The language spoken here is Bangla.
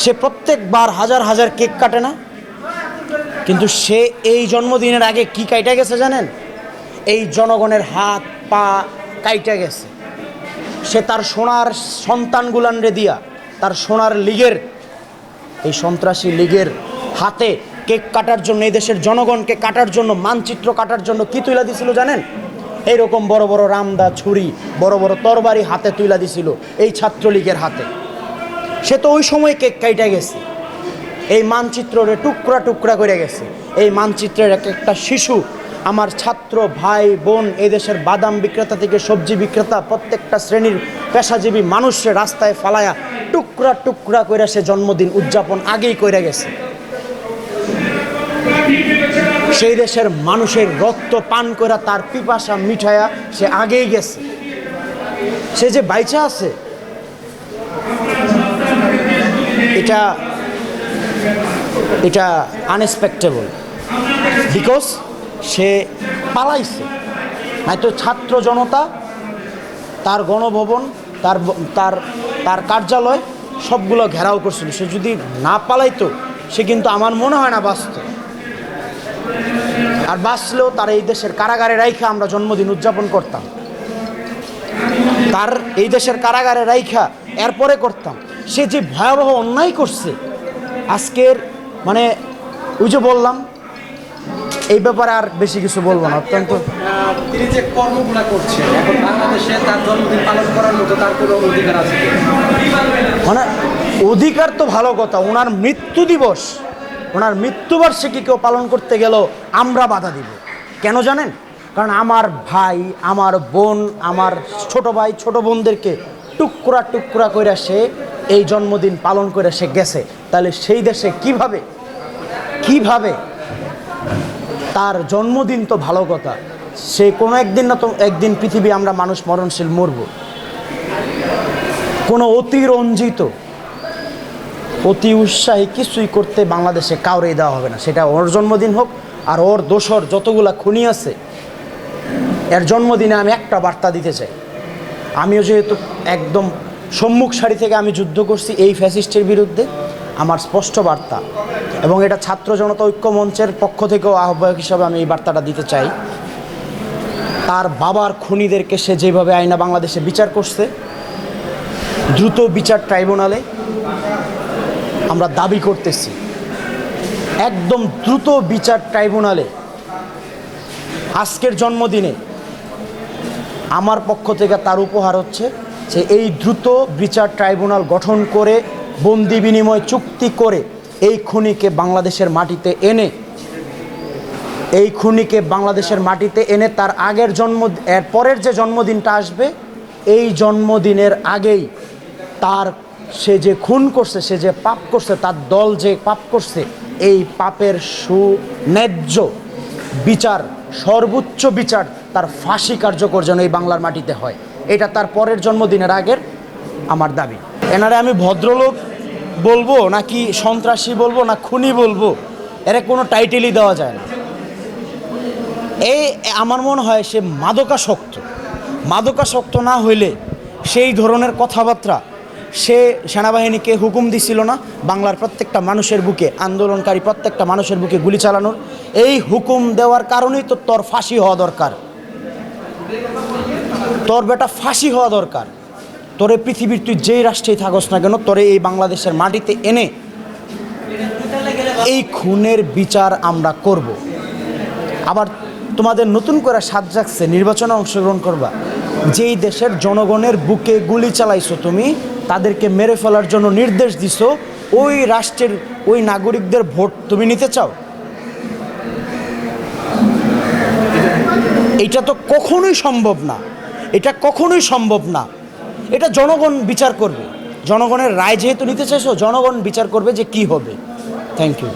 সে প্রত্যেকবার হাজার হাজার কেক কাটে না। কিন্তু সে এই জন্মদিনের আগে কি কাইটা গেছে জানেন? এই জনগণের হাত, পা কাইটা গেছে। সে তার সোনার সন্তানগুলানরে দিয়া, তার সোনার লীগের, এই সন্ত্রাসী লীগের হাতে কেক কাটার জন্য, এই দেশের জনগণকে কাটার জন্য, মানচিত্র কাটার জন্য কি তুইলা দিছিল জানেন? এইরকম বড় বড় রামদা, ছুরি, বড় বড় তরবারি হাতে তুইলা দিছিল, এই ছাত্রলীগের হাতে। সে তো ওই সময় কেক কাইটা গেছে। এই মানচিত্ররে টুকরা টুকরা করে গেছে। এই মানচিত্রের এক একটা শিশু, আমার ছাত্র, ভাই, বোন, এই দেশের বাদাম বিক্রেতা থেকে সবজি বিক্রেতা, প্রত্যেকটা শ্রেণির পেশাজীবী মানুষের রাস্তায় ফালায়া টুকরা টুকরা করে সে জন্মদিন উদযাপন আগেই করে গেছে। সেই দেশের মানুষের রক্ত পান করে তার পিপাসা মিঠায়া সে আগেই গেছে। সে যে বাইচা আছে এটা এটা আনএক্সপেক্টেবল বিকজ সে পালাইছে। নয়তো ছাত্র জনতা, তার গণভবন, তার তার তার কার্যালয় সবগুলো ঘেরাও করছিল। সে যদি না পালাইতো, সে কিন্তু আমার মনে হয় না বাঁচত। আর বাঁচলেও তার এই দেশের কারাগারে রাইখা আমরা জন্মদিন উদযাপন করতাম। তার এই দেশের কারাগারে রাইখা এরপরে করতাম। সে যে ভয়াবহ অন্যায় করছে আজকের মানে ওই যে বললাম এই ব্যাপারে আর বেশি কিছু বলব না অত্যন্ত। তিনি যে কর্মগুলা করছেন এখন বাংলাদেশে তার জন্মদিন পালন করার মতো তার কোনো অধিকার আছে মানে অধিকার তো ভালো কথা ওনার মৃত্যু দিবস ওনার মৃত্যুবার্ষিকী কেউ পালন করতে গেলেও আমরা বাধা দিব। কেন জানেন? কারণ আমার ভাই আমার বোন আমার ছোট ভাই ছোট বোনদেরকে টুকরা টুকরা করে সে এই জন্মদিন পালন করে সে গেছে। তাহলে সেই দেশে কীভাবে কীভাবে তার জন্মদিন তো ভালো কথা। সে কোনো একদিন না তো, একদিন পৃথিবী আমরা মানুষ মরণশীল মরব। কোনো অতিরঞ্জিত অতি উৎসাহী কিছুই করতে বাংলাদেশে কাউরেই দেওয়া হবে না। সেটা ওর জন্মদিন হোক আর ওর দোসর যতগুলা খুনি আছে, এর জন্মদিনে আমি একটা বার্তা দিতে চাই। আমিও যেহেতু একদম সম্মুখ সারি থেকে আমি যুদ্ধ করছি এই ফ্যাসিস্টের বিরুদ্ধে, আমার স্পষ্ট বার্তা। এবং এটা ছাত্র জনতা ঐক্য মঞ্চের পক্ষ থেকেও আহ্বায়ক হিসাবে আমি এই বার্তাটা দিতে চাই। তার বাবার খুনিদেরকে সে যেভাবে আইনা বাংলাদেশে বিচার করছে, দ্রুত বিচার ট্রাইব্যুনালে আমরা দাবি করতেছি, একদম দ্রুত বিচার ট্রাইব্যুনালে আজকের জন্মদিনে আমার পক্ষ থেকে তার উপহার হচ্ছে যে এই দ্রুত বিচার ট্রাইব্যুনাল গঠন করে বন্দি বিনিময় চুক্তি করে এই খুনিকে বাংলাদেশের মাটিতে এনে, এই খুনিকে বাংলাদেশের মাটিতে এনে তার আগের জন্ম, এর পরের যে জন্মদিনটা আসবে, এই জন্মদিনের আগেই তার সে যে খুন করছে, সে যে পাপ করছে, তার দল যে পাপ করছে, এই পাপের সুন্যায্য বিচার, সর্বোচ্চ বিচার তার ফাঁসি কার্যকর যেন এই বাংলার মাটিতে হয়। এটা তার পরের জন্মদিনের আগের আমার দাবি। এনারে আমি ভদ্রলোক বলব নাকি সন্ত্রাসী বলব না খুনি বলব, এরা কোনো টাইটেলই দেওয়া যায় না। এই, আমার মনে হয় সে মাদকাসক্ত। মাদকাসক্ত না হইলে সেই ধরনের কথাবার্তা সে সেনাবাহিনীকে হুকুম দিছিল না, বাংলার প্রত্যেকটা মানুষের বুকে, আন্দোলনকারী প্রত্যেকটা মানুষের বুকে গুলি চালানোর। এই হুকুম দেওয়ার কারণেই তো তোর ফাঁসি হওয়া দরকার। তোর বেটা ফাঁসি হওয়া দরকার। তোরে পৃথিবীর তুই যেই রাষ্ট্রেই থাকস না কেন, তোরে এই বাংলাদেশের মাটিতে এনে এই খুনের বিচার আমরা করব। আবার তোমাদের নতুন করে সাজ জাগছে, নির্বাচনে অংশগ্রহণ করবা। যেই দেশের জনগণের বুকে গুলি চালাইছো তুমি, তাদেরকে মেরে ফেলার জন্য নির্দেশ দিছো, ওই রাষ্ট্রের, ওই নাগরিকদের ভোট তুমি নিতে চাও? এটা তো কখনোই সম্ভব না। এটা কখনোই সম্ভব না। এটা জনগণ বিচার করবে। জনগণের রায় যেহেতু নিতে চাইছো, জনগণ বিচার করবে যে কি হবে। Thank you